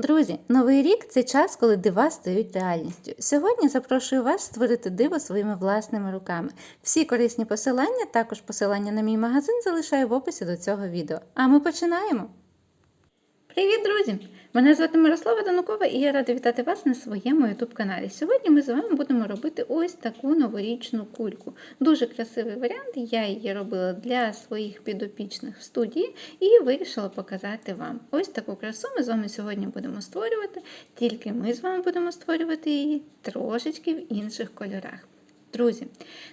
Друзі, новий рік це час, коли дива стають реальністю. Сьогодні запрошую вас створити диво своїми власними руками. Всі корисні посилання, також посилання на мій магазин залишаю в описі до цього відео. А ми починаємо! Привіт, друзі! Мене звати Мирослава Данукова і я рада вітати вас на своєму youtube каналі. Сьогодні ми з вами будемо робити ось таку новорічну кульку. Дуже красивий варіант. Я її робила для своїх підопічних в студії і вирішила показати вам. Ось таку красу ми з вами сьогодні будемо створювати, тільки ми з вами будемо створювати її трошечки в інших кольорах. Друзі,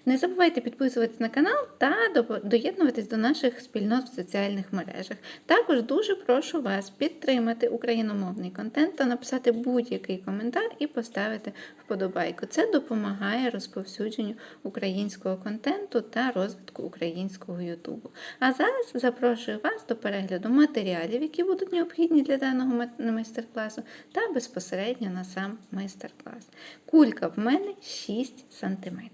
не забувайте підписуватись на канал та доєднуватись до наших спільнот в соціальних мережах. Також дуже прошу вас підтримати україномовний контент та написати будь-який коментар і поставити вподобайку. Це допомагає розповсюдженню українського контенту та розвитку українського Ютубу. А зараз запрошую вас до перегляду матеріалів, які будуть необхідні для даного майстер-класу, та безпосередньо на сам майстер-клас. Кулька в мене 6 см.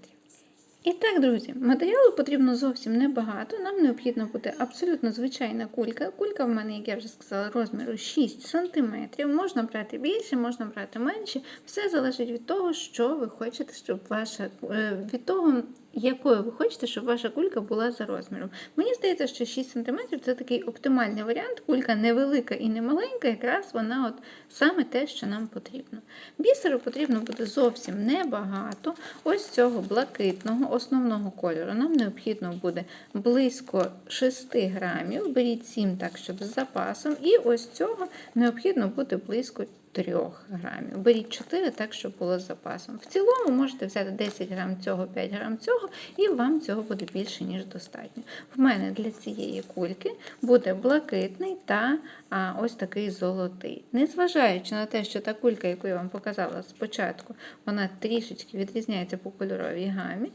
І так, друзі, матеріалу потрібно зовсім небагато. Нам необхідно буде абсолютно звичайна кулька. Кулька в мене, як я вже сказала, розміру 6 см. Можна брати більше, можна брати менше. Все залежить від того, що ви хочете, щоб ваша від того, якою ви хочете, щоб ваша кулька була за розміром. Мені здається, що 6 см це такий оптимальний варіант. Кулька невелика і не маленька, якраз вона от саме те, що нам потрібно. Бісеру потрібно буде зовсім небагато. Ось цього блакитного основного кольору. Нам необхідно буде близько 6 грамів. Беріть 7 так, щоб з запасом. І ось цього необхідно буде близько 3 грамів. Беріть 4, так, щоб було з запасом. В цілому можете взяти 10 грам цього, 5 грам цього, і вам цього буде більше, ніж достатньо. В мене для цієї кульки буде блакитний та а, ось такий золотий. Незважаючи на те, що та кулька, яку я вам показала спочатку, вона трішечки відрізняється по кольоровій гамі,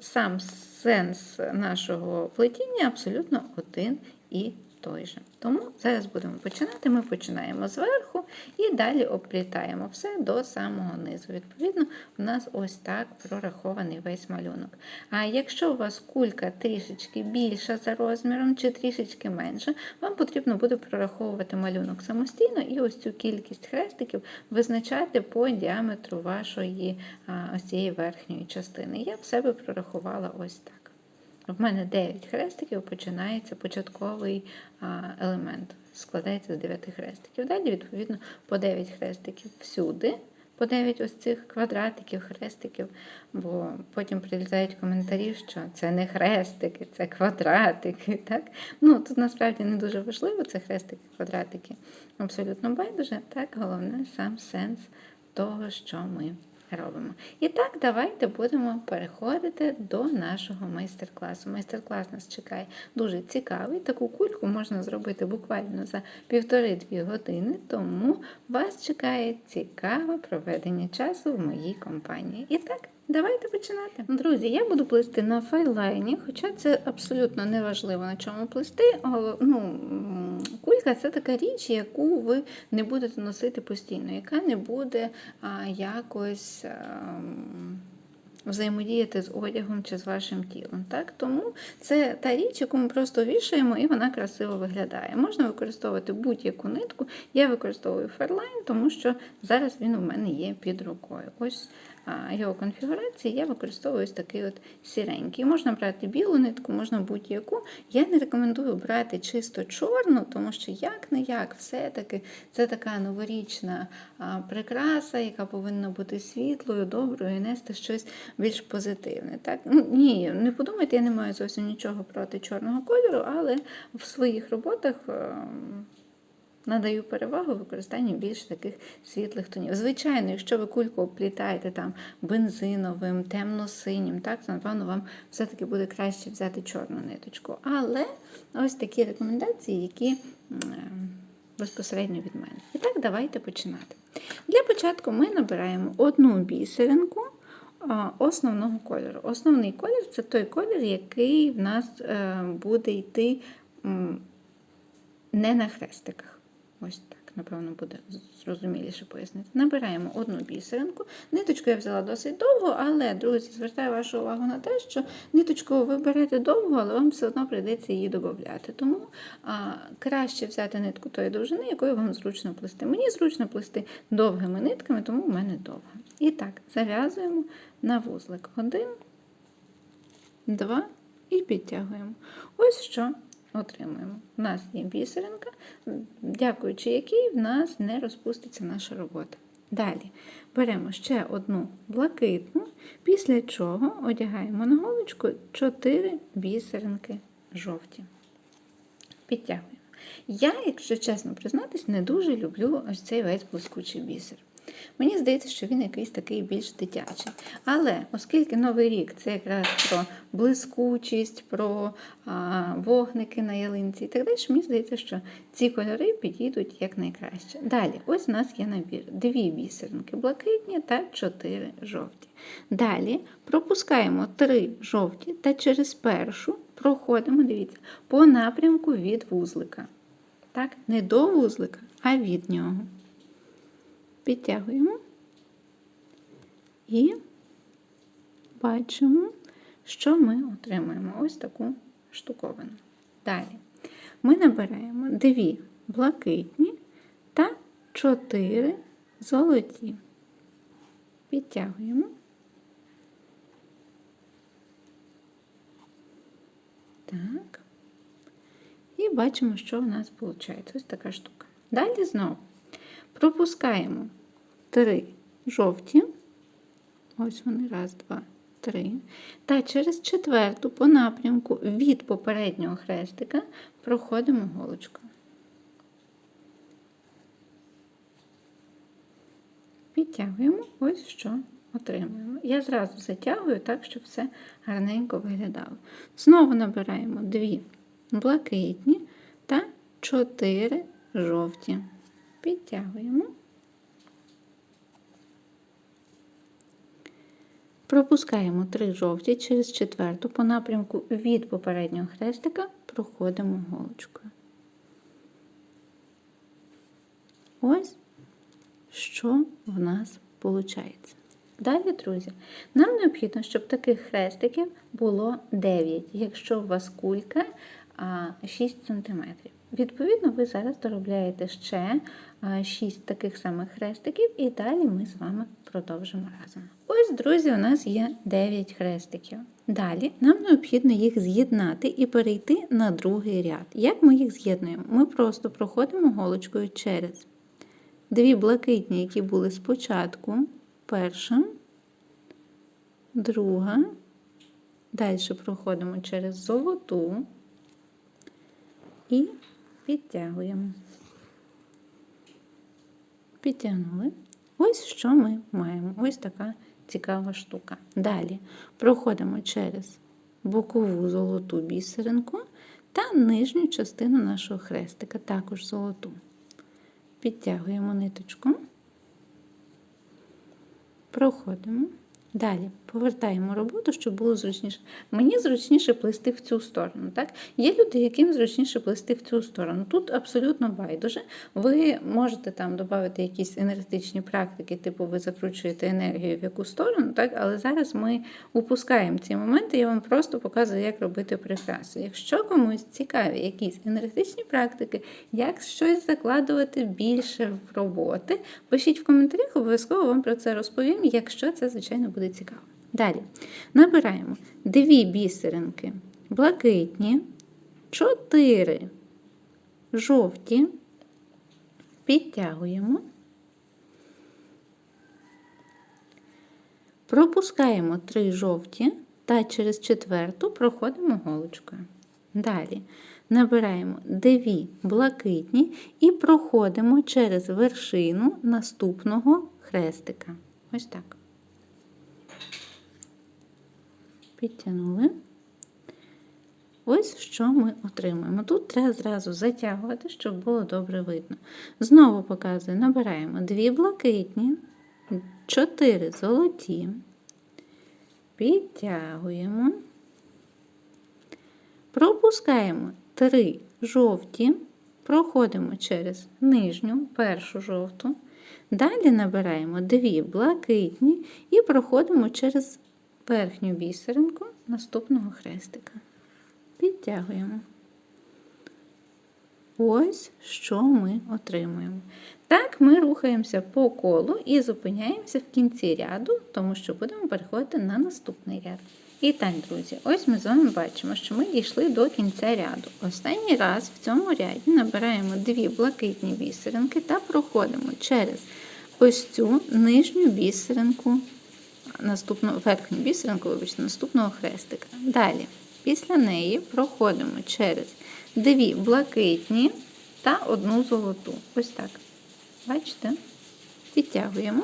сам сенс нашого плетіння абсолютно один і той же. Тому зараз будемо починати. Ми починаємо зверху і далі обплітаємо все до самого низу. Відповідно, у нас ось так прорахований весь малюнок. А якщо у вас кулька трішечки більша за розміром чи трішечки менша, вам потрібно буде прораховувати малюнок самостійно і ось цю кількість хрестиків визначати по діаметру вашої ось цієї верхньої частини. Я в себе прорахувала ось так. В мене 9 хрестиків починається початковий елемент, складається з 9 хрестиків. Далі, відповідно, по 9 хрестиків всюди, по 9 ось цих квадратиків, хрестиків, бо потім прилітають коментарі, що це не хрестики, це квадратики. Так? Ну, Тут насправді не дуже важливо, це хрестики, квадратики. Абсолютно байдуже. Так, головне сам сенс того, що ми робимо. І так, давайте будемо переходити до нашого майстер-класу. Майстер-клас нас чекає дуже цікавий. Таку кульку можна зробити буквально за півтори-дві години, тому вас чекає цікаве проведення часу в моїй компанії. І так, Давайте починати. Друзі, я буду плести на файлайні, хоча це абсолютно не важливо на чому плести. Ну, Кулька це така річ, яку ви не будете носити постійно, яка не буде а, якось. А, Взаємодіяти з одягом чи з вашим тілом. Так? Тому це та річ, яку ми просто вішаємо, і вона красиво виглядає. Можна використовувати будь-яку нитку. Я використовую ферлайн, тому що зараз він у мене є під рукою. Ось його конфігурації я використовую ось такий от сіренький. Можна брати білу нитку, можна будь-яку. Я не рекомендую брати чисто чорну, тому що як-не-як, все-таки це така новорічна прикраса, яка повинна бути світлою, доброю і нести щось більш позитивне. Так? Ну, Ні, не подумайте, я не маю зовсім нічого проти чорного кольору, але в своїх роботах. Надаю перевагу використанню більш таких світлих тонів. Звичайно, якщо ви кульку оплітаєте там бензиновим, темно-синім, так, то напевно вам все-таки буде краще взяти чорну ниточку. Але ось такі рекомендації, які безпосередньо від мене. І так, давайте починати. Для початку ми набираємо одну бісеринку. Основного кольору. Основний колір це той колір, який в нас е, буде йти не на хрестиках. Ось так. напевно, буде зрозуміліше пояснити. Набираємо одну бісеринку. Ниточку я взяла досить довго, але, друзі, звертаю вашу увагу на те, що ниточку ви берете довго, але вам все одно прийдеться її додати. Тому а, краще взяти нитку тої довжини, якою вам зручно плести. Мені зручно плести довгими нитками, тому в мене довго. І так, зав'язуємо на вузлик. Один, два і підтягуємо. Ось що отримуємо. У нас є бісеринка, дякуючи якій в нас не розпуститься наша робота. Далі беремо ще одну блакитну, після чого одягаємо на голочку 4 бісеринки жовті. Підтягуємо. Я, якщо чесно признатись, не дуже люблю ось цей весь блискучий бісер. Мені здається, що він якийсь такий більш дитячий. Але оскільки Новий рік це якраз про блискучість, про а, вогники на ялинці і так далі, мені здається, що ці кольори підійдуть якнайкраще. Далі, ось у нас є набір: дві бісеринки блакитні та чотири жовті. Далі пропускаємо три жовті та через першу проходимо, дивіться, по напрямку від вузлика. Так, не до вузлика, а від нього. Підтягуємо і бачимо, що ми отримуємо ось таку штуковину. Далі ми набираємо дві блакитні та чотири золоті. Підтягуємо. Так. І бачимо, що в нас виходить. Ось така штука. Далі знову пропускаємо три жовті. Ось вони, раз, два, три. Та через четверту по напрямку від попереднього хрестика проходимо голочку. Підтягуємо ось що отримуємо. Я зразу затягую так, щоб все гарненько виглядало. Знову набираємо дві блакитні та чотири жовті. Підтягуємо. Пропускаємо три жовті через четверту по напрямку від попереднього хрестика проходимо голочкою. Ось що в нас виходить. Далі, друзі, нам необхідно, щоб таких хрестиків було 9, якщо у вас кулька 6 см. Відповідно, ви зараз доробляєте ще 6 таких самих хрестиків, і далі ми з вами продовжимо разом. Ось, друзі, у нас є 9 хрестиків. Далі нам необхідно їх з'єднати і перейти на другий ряд. Як ми їх з'єднуємо? Ми просто проходимо голочкою через дві блакитні, які були спочатку, перша, друга, далі проходимо через золоту і підтягуємо. Підтягнули. Ось що ми маємо. Ось така цікава штука. Далі проходимо через бокову золоту бісеринку та нижню частину нашого хрестика, також золоту. Підтягуємо ниточку, проходимо. Далі повертаємо роботу, щоб було зручніше. Мені зручніше плести в цю сторону. Так? Є люди, яким зручніше плести в цю сторону. Тут абсолютно байдуже. Ви можете там додати якісь енергетичні практики, типу ви закручуєте енергію в яку сторону, так? але зараз ми упускаємо ці моменти, я вам просто показую, як робити прикрасу. Якщо комусь цікаві якісь енергетичні практики, як щось закладувати більше в роботи, пишіть в коментарях, обов'язково вам про це розповім, якщо це, звичайно, буде буде цікаво. Далі набираємо дві бісеринки блакитні, чотири жовті, підтягуємо, пропускаємо три жовті та через четверту проходимо голочкою. Далі набираємо дві блакитні і проходимо через вершину наступного хрестика. Ось так. Підтягнули. Ось що ми отримуємо. Тут треба зразу затягувати, щоб було добре видно. Знову показую, набираємо дві блакитні, чотири золоті, підтягуємо, пропускаємо три жовті проходимо через нижню, першу жовту, далі набираємо дві блакитні і проходимо через верхню бісеринку наступного хрестика. Підтягуємо. Ось що ми отримуємо. Так, ми рухаємося по колу і зупиняємося в кінці ряду, тому що будемо переходити на наступний ряд. І так, друзі, ось ми з вами бачимо, що ми дійшли до кінця ряду. Останній раз в цьому ряді набираємо дві блакитні бісеринки та проходимо через ось цю нижню бісеринку, наступну, верхню бісеринку, вибачте, наступного хрестика. Далі, після неї проходимо через дві блакитні та одну золоту. Ось так. Бачите? Підтягуємо.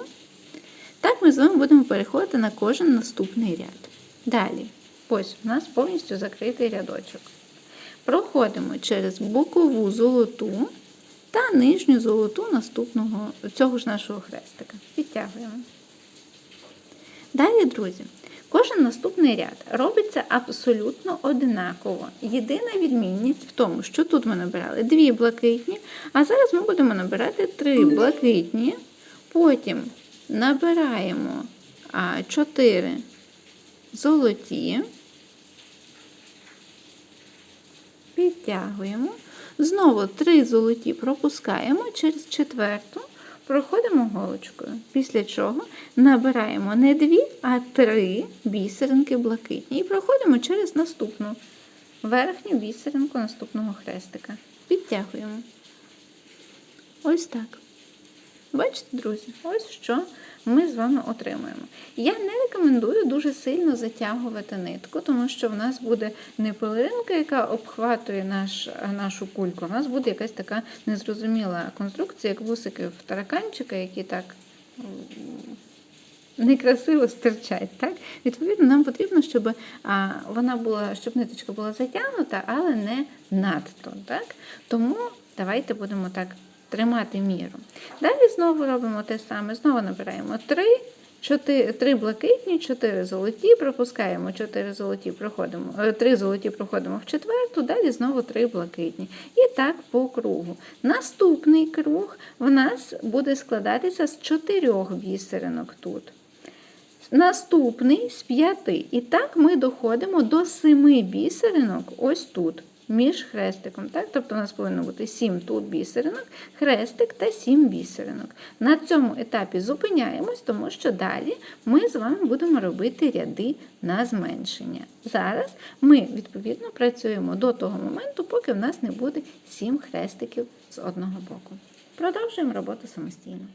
Так ми з вами будемо переходити на кожен наступний ряд. Далі, ось у нас повністю закритий рядочок. Проходимо через бокову золоту та нижню золоту наступного цього ж нашого хрестика. Підтягуємо. Далі, друзі, кожен наступний ряд робиться абсолютно одинаково. Єдина відмінність в тому, що тут ми набирали дві блакитні, а зараз ми будемо набирати три блакитні, потім набираємо чотири золоті, підтягуємо. Знову три золоті пропускаємо через четверту, проходимо голочкою. Після чого набираємо не дві, а три бісеринки блакитні. І проходимо через наступну верхню бісеринку наступного хрестика. Підтягуємо. Ось так. Бачите, друзі, ось що ми з вами отримуємо. Я не рекомендую дуже сильно затягувати нитку, тому що в нас буде не пелеринка, яка обхватує наш, нашу кульку, у нас буде якась така незрозуміла конструкція, як вусики в тараканчика, які так некрасиво стирчать. Так? Відповідно, нам потрібно, щоб а, вона була, щоб ниточка була затягнута, але не надто. Так? Тому давайте будемо так тримати міру. Далі знову робимо те саме, знову набираємо 3, 4, 3 блакитні, 4 золоті, пропускаємо 4 золоті, проходимо, 3 золоті проходимо в четверту, далі знову 3 блакитні. І так по кругу. Наступний круг в нас буде складатися з 4 бісеринок тут. Наступний з 5. І так ми доходимо до 7 бісеринок ось тут між хрестиком. Так? Тобто у нас повинно бути 7 тут бісеринок, хрестик та 7 бісеринок. На цьому етапі зупиняємось, тому що далі ми з вами будемо робити ряди на зменшення. Зараз ми, відповідно, працюємо до того моменту, поки в нас не буде 7 хрестиків з одного боку. Продовжуємо роботу самостійно.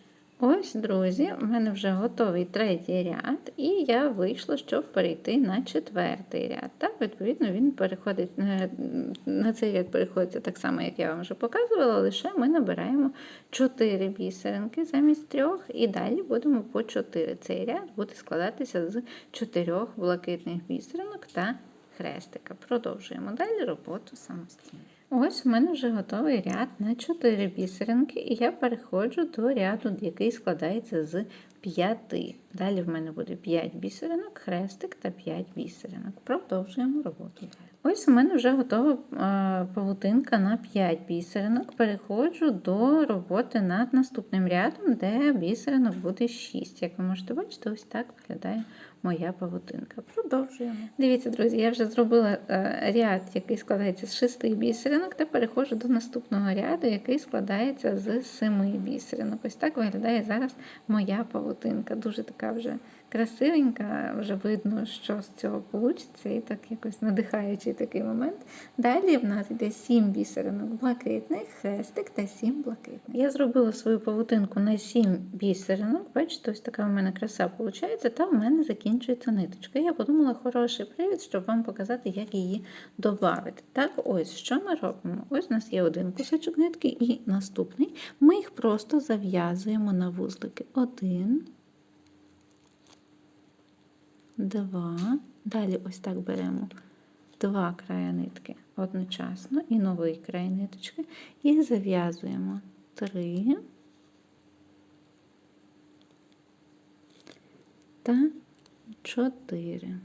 Ось, друзі, у мене вже готовий третій ряд, і я вийшла, щоб перейти на четвертий ряд. Так, відповідно, він переходить е, на цей ряд переходиться так само, як я вам вже показувала, лише ми набираємо 4 бісеринки замість трьох, і далі будемо по 4. Цей ряд буде складатися з 4 блакитних бісеринок та хрестика. Продовжуємо далі роботу самостійно. Ось у мене вже готовий ряд на 4 бісеринки, і я переходжу до ряду, який складається з 5. Далі в мене буде 5 бісеринок, хрестик та 5 бісеринок. Продовжуємо роботу. Ось у мене вже готова павутинка на 5 бісеринок. Переходжу до роботи над наступним рядом, де бісеринок буде 6. Як ви можете бачити, ось так виглядає моя павутинка. Продовжуємо. Дивіться, друзі, я вже зробила е, ряд, який складається з 6 бісеринок, та переходжу до наступного ряду, який складається з 7 бісеринок. Ось так виглядає зараз моя павутинка. Дуже така вже красивенька, вже видно, що з цього вийде, і так якось надихаючий такий момент. Далі в нас йде 7 бісеринок блакитних, хрестик та 7 блакитних. Я зробила свою павутинку на 7 бісеринок. Бачите, ось така в мене краса виходить, та в мене закінчується ниточка. Я подумала, хороший привід, щоб вам показати, як її додати. Так, ось що ми робимо? Ось у нас є один кусочок нитки і наступний. Ми їх просто зав'язуємо на вузлики. Один два. Далі ось так беремо два края нитки одночасно і новий край ниточки, і зав'язуємо три та чотири.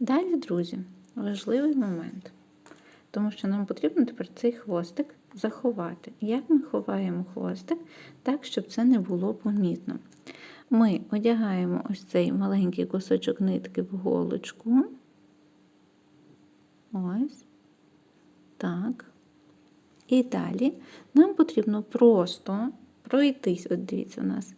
Далі, друзі, важливий момент. тому що нам потрібно тепер цей хвостик заховати. Як ми ховаємо хвостик так, щоб це не було помітно? Ми одягаємо ось цей маленький кусочок нитки в голочку. Ось. Так. І далі нам потрібно просто пройтись. От дивіться, у нас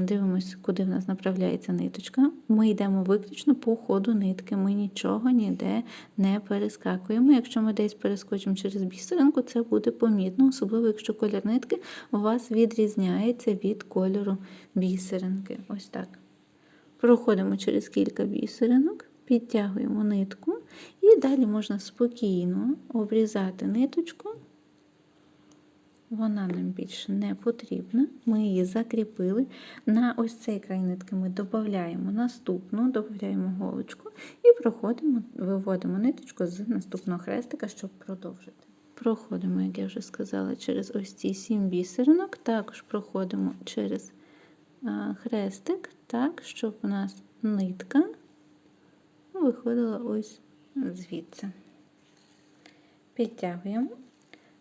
дивимось, куди в нас направляється ниточка. Ми йдемо виключно по ходу нитки. Ми нічого ніде не перескакуємо. Якщо ми десь перескочимо через бісеринку, це буде помітно, особливо, якщо колір нитки у вас відрізняється від кольору бісеринки. Ось так. Проходимо через кілька бісеринок, підтягуємо нитку, і далі можна спокійно обрізати ниточку. Вона нам більше не потрібна. Ми її закріпили. На ось цей край нитки ми додаємо наступну, додаємо голочку і проходимо, виводимо ниточку з наступного хрестика, щоб продовжити. Проходимо, як я вже сказала, через ось ці сім бісеринок, також проходимо через хрестик, так, щоб у нас нитка виходила ось звідси. Підтягуємо.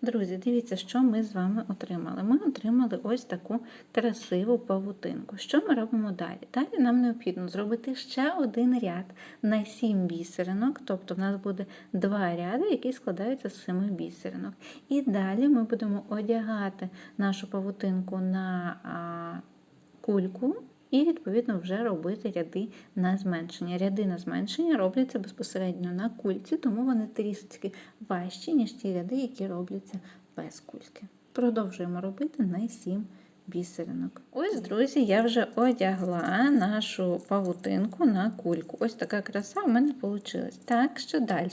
Друзі, дивіться, що ми з вами отримали. Ми отримали ось таку красиву павутинку. Що ми робимо далі? Далі нам необхідно зробити ще один ряд на 7 бісеринок, тобто в нас буде два ряди, які складаються з 7 бісеринок. І далі ми будемо одягати нашу павутинку на кульку. І, відповідно, вже робити ряди на зменшення. Ряди на зменшення робляться безпосередньо на кульці, тому вони трішечки важчі, ніж ті ряди, які робляться без кульки. Продовжуємо робити на 7 бісеринок. Ось, друзі, я вже одягла нашу павутинку на кульку. Ось така краса у мене вийшла. Так що далі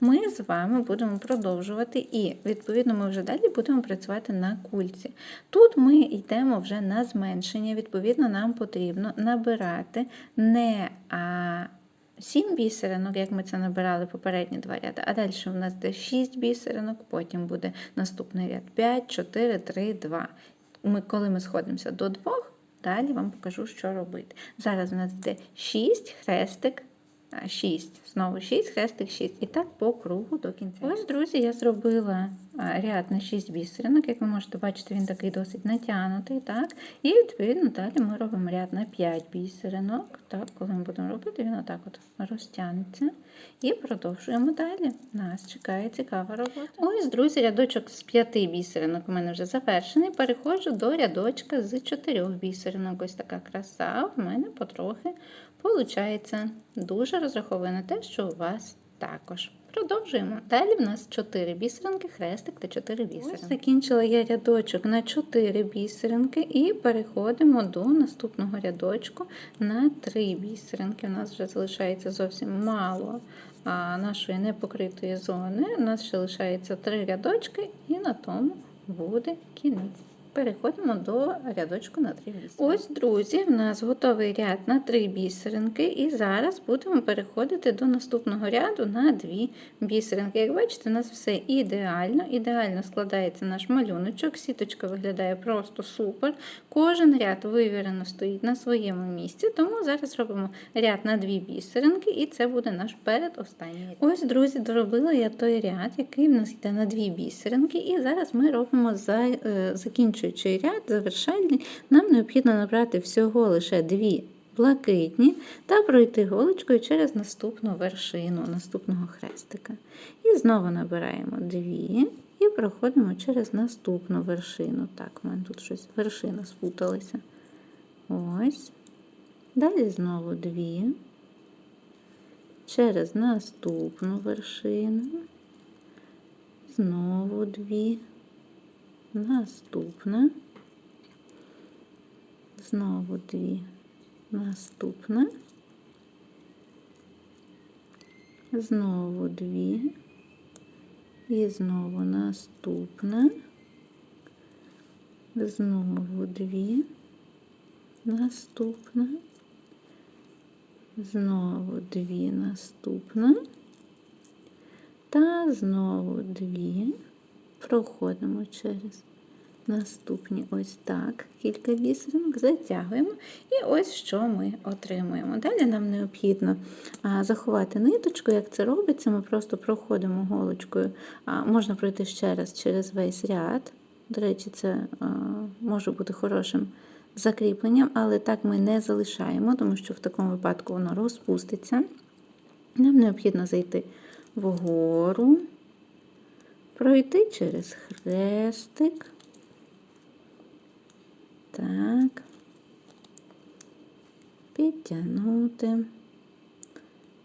ми з вами будемо продовжувати, і, відповідно, ми вже далі будемо працювати на кульці. Тут ми йдемо вже на зменшення, відповідно, нам потрібно набирати не. а, 7 бісеринок, як ми це набирали попередні два ряди, а далі у нас буде 6 бісеринок, потім буде наступний ряд 5, 4, 3, 2 ми, коли ми сходимося до двох, далі вам покажу, що робити. Зараз у нас йде 6 хрестик, 6, знову 6, хрестик 6. І так по кругу до кінця. Ось, друзі, я зробила ряд на 6 бісеринок. Як ви можете бачити, він такий досить натягнутий. так? І відповідно далі ми робимо ряд на 5 бісеринок. Так, Коли ми будемо робити, він отак от розтягнеться. І продовжуємо далі. Нас чекає цікава робота. Ось, друзі, рядочок з 5 бісеринок у мене вже завершений. Переходжу до рядочка з 4 бісеринок. Ось така краса в мене потрохи Получається, дуже розраховую на те, що у вас також. Продовжуємо. Далі в нас 4 бісеринки, хрестик та 4 бісеринки. Ось Закінчила я рядочок на 4 бісеринки і переходимо до наступного рядочку на 3 бісеринки. У нас вже залишається зовсім мало а, нашої непокритої зони. У нас ще лишається 3 рядочки, і на тому буде кінець. Переходимо до рядочку на 3 бісеринки. Ось, друзі, в нас готовий ряд на 3 бісеринки, і зараз будемо переходити до наступного ряду на 2 бісеринки. Як бачите, у нас все ідеально, ідеально складається наш малюночок, сіточка виглядає просто супер. Кожен ряд вивірено стоїть на своєму місці, тому зараз робимо ряд на 2 бісеринки, і це буде наш передостанній ряд. Ось, друзі, доробила я той ряд, який в нас йде на 2 бісеринки, і зараз ми робимо е, закінчення закінчуючий ряд, завершальний, нам необхідно набрати всього лише дві блакитні та пройти голочкою через наступну вершину наступного хрестика. І знову набираємо дві і проходимо через наступну вершину. Так, у мене тут щось вершина спуталася. Ось. Далі знову дві. Через наступну вершину. Знову дві. Наступна, знову дві, наступна, знову дві, і знову наступна, знову дві, наступна, знову дві. Наступна, та знову дві проходимо через Наступні ось так, кілька бісеринок, затягуємо. І ось що ми отримуємо. Далі нам необхідно заховати ниточку. Як це робиться, ми просто проходимо голочкою. Можна пройти ще раз через весь ряд. До речі, це може бути хорошим закріпленням, але так ми не залишаємо, тому що в такому випадку воно розпуститься. Нам необхідно зайти вгору, пройти через хрестик. Так. Підтягнути,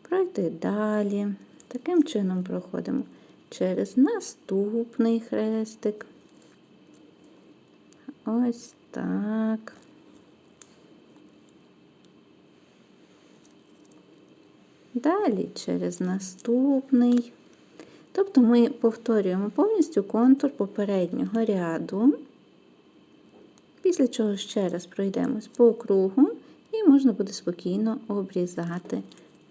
пройти далі. Таким чином проходимо через наступний хрестик. Ось так. Далі через наступний. Тобто ми повторюємо повністю контур попереднього ряду. Після чого ще раз пройдемось по кругу, і можна буде спокійно обрізати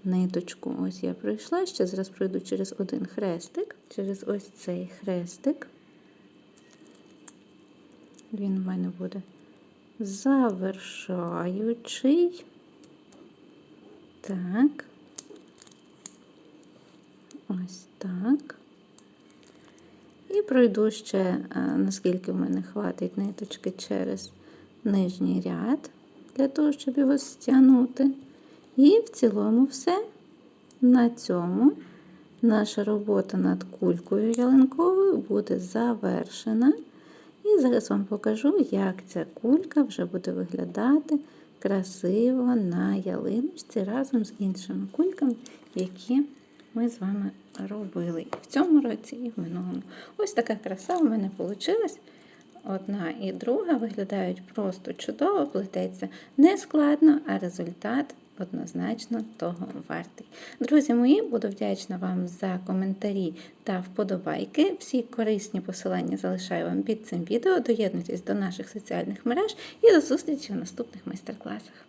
ниточку. Ось я пройшла, ще зараз пройду через один хрестик, через ось цей хрестик. Він в мене буде завершаючий. Так. Ось так. І пройду ще, е, наскільки в мене хватить ниточки через нижній ряд, для того, щоб його стягнути. І в цілому все. На цьому наша робота над кулькою ялинковою буде завершена. І зараз вам покажу, як ця кулька вже буде виглядати красиво на ялиночці разом з іншими кульками, які ми з вами робили і в цьому році, і в минулому. Ось така краса у мене вийшла. Одна і друга виглядають просто чудово, плететься не складно, а результат однозначно того вартий. Друзі мої, буду вдячна вам за коментарі та вподобайки. Всі корисні посилання залишаю вам під цим відео. Доєднуйтесь до наших соціальних мереж і до зустрічі в наступних майстер-класах.